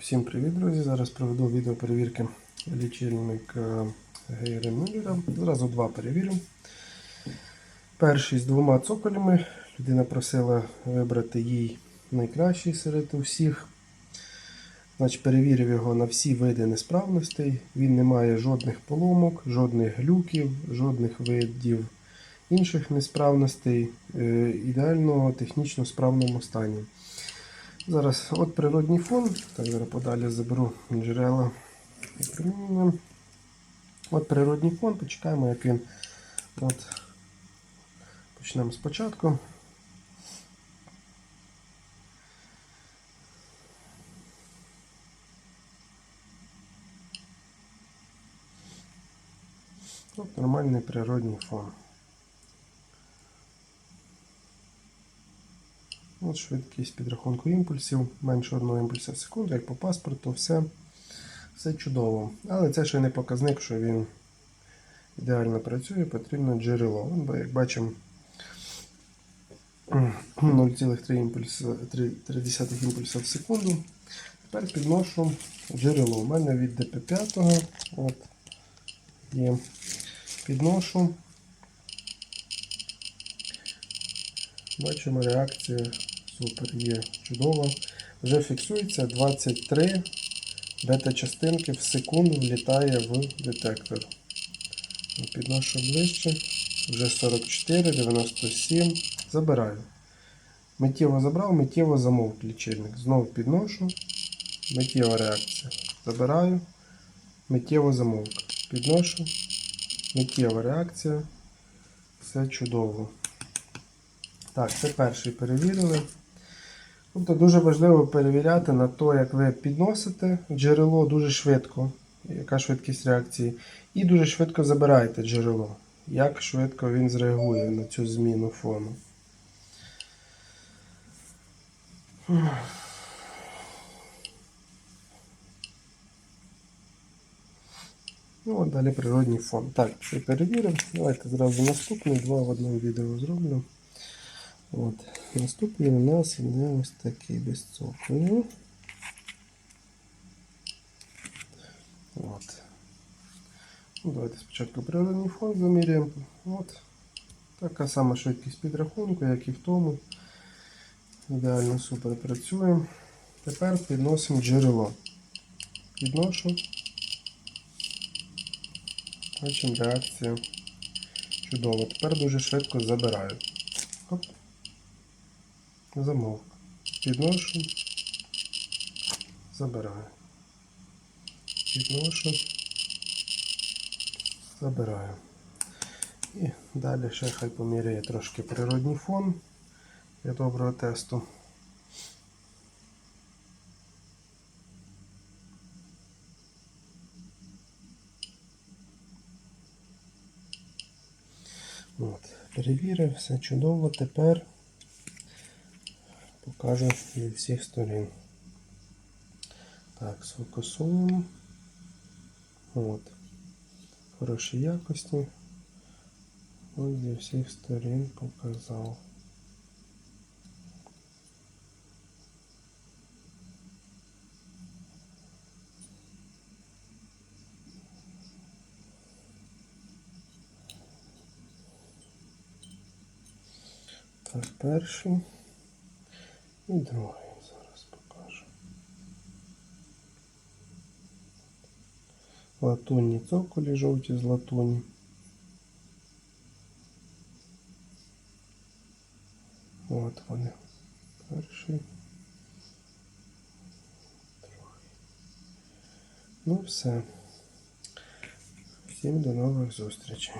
Всім привіт, друзі! Зараз проведу відео перевірки лічильника Гейри Мюллера. Зразу два перевірю. Перший з двома цоколями. Людина просила вибрати їй найкращий серед усіх. Значить, перевірив його на всі види несправностей. Він не має жодних поломок, жодних глюків, жодних видів інших несправностей. Е, Ідеально технічно справному стані. Зараз от природній фон. Так, зараз подалі заберу джерела примінення. От природній фон, почекаємо, як він. От. Почнемо спочатку. От нормальний природній фон. От швидкість підрахунку імпульсів, менше одного імпульсу в секунду, як по паспорту, все, все чудово. Але це ще не показник, що він ідеально працює, потрібно джерело. Бо як бачимо 0,3 імпульса, 3 імпульса в секунду. Тепер підношу джерело. У мене від DP5 от, є. Підношу. Бачимо реакція супер є чудово. Вже фіксується 23 бета-частинки в секунду влітає в детектор. Підношу ближче. Вже 44, 97. Забираю. Миттєво забрав, миттєво замовк лічильник. Знову підношу. Миттєва реакція. Забираю. Миттєво замовк. Підношу. Миттєва реакція. Все чудово. Так, це перший перевірили. Тобто дуже важливо перевіряти на те, як ви підносите джерело дуже швидко, яка швидкість реакції, і дуже швидко забираєте джерело. Як швидко він зреагує на цю зміну фону. Ну, от далі природній фон. Так, це перевірив. Давайте зразу наступний, два в одному відео зроблю. От. Наступний у нас іде ось такий без цоколю. От. Ну, давайте спочатку природний фон заміряємо. От. Така сама швидкість підрахунку, як і в тому. Ідеально супер працює. Тепер підносимо джерело. Підношу. Бачимо реакція. Чудово. Тепер дуже швидко забираю. Замовк. Підношу. Забираю. Підношу. Забираю. І далі ще хай поміряє трошки природній фон для доброго тесту. От, перевірив, все чудово. Тепер покажу зі всіх сторін. Так, сфокусуємо. От. Хороші якості. Ось зі всіх сторін показав. Так, перший і другий зараз покажу. Латунні цоколі жовті з латуні. От вони. Перший. Другий. Ну все. Всім до нових зустрічей.